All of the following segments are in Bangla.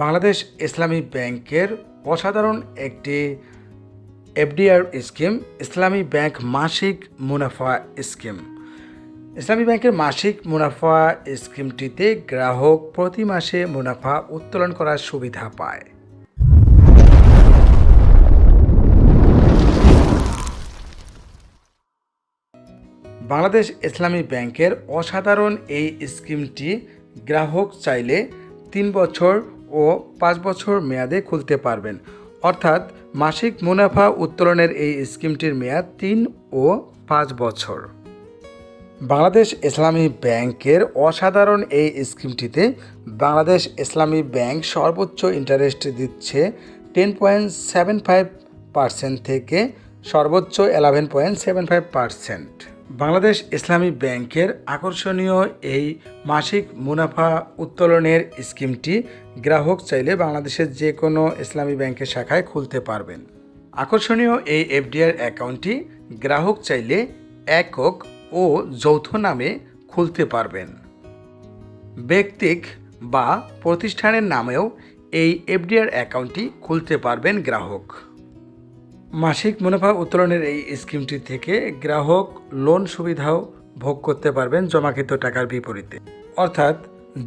বাংলাদেশ ইসলামী ব্যাংকের অসাধারণ একটি এফডিআর স্কিম, ইসলামী ব্যাংক মাসিক মুনাফা স্কিম। ইসলামী ব্যাংকের মাসিক মুনাফা স্কিমটিতে গ্রাহক প্রতি মাসে মুনাফা উত্তোলন করার সুবিধা পায়। বাংলাদেশ ইসলামী ব্যাংকের অসাধারণ এই স্কিমটি গ্রাহক চাইলে তিন বছর ও পাঁচ বছর মেয়াদে খুলতে পারবেন। অর্থাৎ মাসিক মুনাফা উত্তোলনের এই স্কিমটির মেয়াদ তিন ও পাঁচ বছর। বাংলাদেশ ইসলামী ব্যাংকের অসাধারণ এই স্কিমটিতে বাংলাদেশ ইসলামী ব্যাংক সর্বোচ্চ ইন্টারেস্ট দিচ্ছে ten point seven five percent থেকে সর্বোচ্চ eleven point seven five percent. Bangladesh Islami ব্যাংকের আকর্ষণীয় এই মাসিক মুনাফা উত্তোলনের স্কিমটি গ্রাহক চাইলে বাংলাদেশের যে কোনো ইসলামী ব্যাংকের শাখায় খুলতে পারবেন। আকর্ষণীয় এই এফডিআর অ্যাকাউন্টটি গ্রাহক চাইলে একক ও যৌথ নামে খুলতে পারবেন। ব্যক্তিক বা প্রতিষ্ঠানের নামেও এই এফডিআর অ্যাকাউন্টটি খুলতে পারবেন গ্রাহক। মাসিক মুনাফা উত্তোলনের এই স্কিমটি থেকে গ্রাহক লোন সুবিধাও ভোগ করতে পারবেন জমাকৃত টাকার বিপরীতে। অর্থাৎ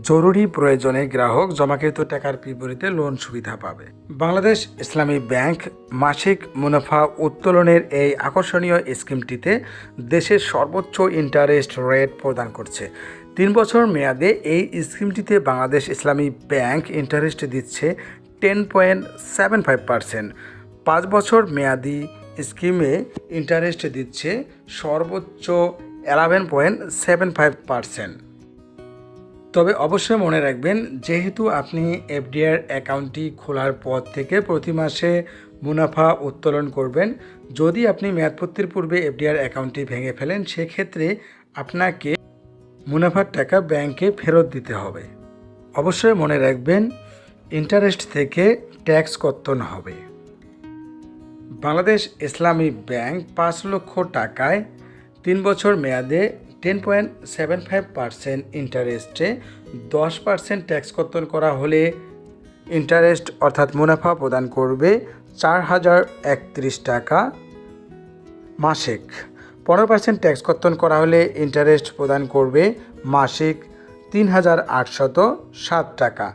জরুরি প্রয়োজনে গ্রাহক জমাকৃত টাকার বিপরীতে লোন সুবিধা পাবে। বাংলাদেশ ইসলামী ব্যাংক মাসিক মুনাফা উত্তোলনের এই আকর্ষণীয় স্কিমটিতে দেশের সর্বোচ্চ ইন্টারেস্ট রেট প্রদান করছে। তিন বছর মেয়াদে এই স্কিমটিতে বাংলাদেশ ইসলামী ব্যাংক ইন্টারেস্ট দিচ্ছে ten point seven five percent. পাঁচ বছর মেয়াদি স্কিমে ইন্টারেস্ট দিচ্ছে সর্বোচ্চ eleven point seven five percent তবে অবশ্যই মনে রাখবেন, যেহেতু আপনি এফডিআর অ্যাকাউন্টটি খোলার পর থেকে প্রতি মাসে মুনাফা উত্তোলন করবেন, যদি আপনি মেয়াদপত্তির পূর্বে এফডিআর অ্যাকাউন্টটি ভেঙে ফেলেন, সেক্ষেত্রে আপনাকে মুনাফার টাকা ব্যাংকে ফেরত দিতে হবে। অবশ্যই মনে রাখবেন ইন্টারেস্ট থেকে ট্যাক্স কর্তন হবে। বাংলাদেশ ইসলামী ব্যাংক পাঁচ লক্ষ টাকায় তিন বছর মেয়াদে ten point seven five percent ইন্টারেস্টে দশ পার্সেন্ট ট্যাক্স কর্তন করা হলে ইন্টারেস্ট অর্থাৎ মুনাফা প্রদান করবে চার হাজার একত্রিশ টাকা মাসিক। পনেরো পার্সেন্ট ট্যাক্স কর্তন করা হলে ইন্টারেস্ট প্রদান করবে মাসিক তিন হাজার আটশত সাত টাকা।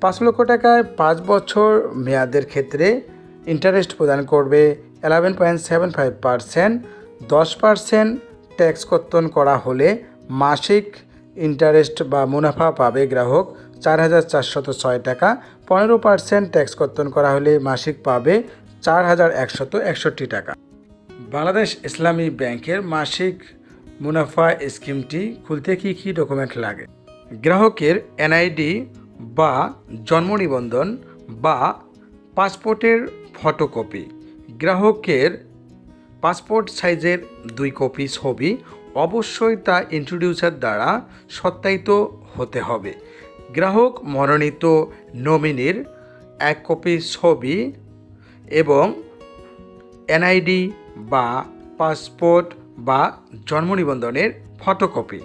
পাঁচ লক্ষ টাকায় পাঁচ বছর মেয়াদের ক্ষেত্রে ইন্টারেস্ট প্রদান করবে eleven point seven five percent দশ পার্সেন্ট ট্যাক্স কর্তন করা হলে মাসিক ইন্টারেস্ট বা মুনাফা পাবে গ্রাহক চার হাজার চারশত ছয় টাকা। পনেরো পার্সেন্ট ট্যাক্স কর্তন করা হলে মাসিক পাবে চার হাজার একশত একষট্টি টাকা। বাংলাদেশ ইসলামী ব্যাংকের মাসিক মুনাফা স্কিমটি খুলতে কী কী ডকুমেন্ট লাগে? গ্রাহকের এনআইডি বা জন্ম নিবন্ধন বা পাসপোর্টের ফটোকপি। গ্রাহকের পাসপোর্ট সাইজের দুই কপি ছবি অবশ্যই তা ইন্ট্রোডিউসার দ্বারা সত্যায়িত হতে হবে। গ্রাহক মনোনীত নমিনির এক কপি ছবি এবং এনআইডি বা পাসপোর্ট বা জন্ম নিবন্ধনের ফটোকপি।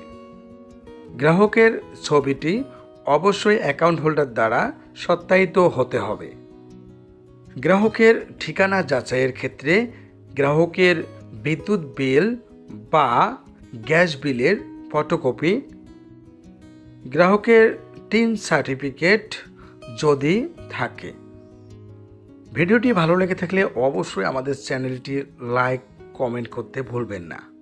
গ্রাহকের ছবিটি অবশ্যই অ্যাকাউন্ট হোল্ডার দ্বারা সত্যায়িত হতে হবে। গ্রাহকের ঠিকানা যাচাইয়ের ক্ষেত্রে গ্রাহকের বিদ্যুৎ বিল বা গ্যাস বিলের ফটোকপি, গ্রাহকের টিন সার্টিফিকেট যদি থাকে। ভিডিওটি ভালো লেগে থাকলে অবশ্যই আমাদের চ্যানেলটি লাইক, কমেন্ট করতে ভুলবেন না।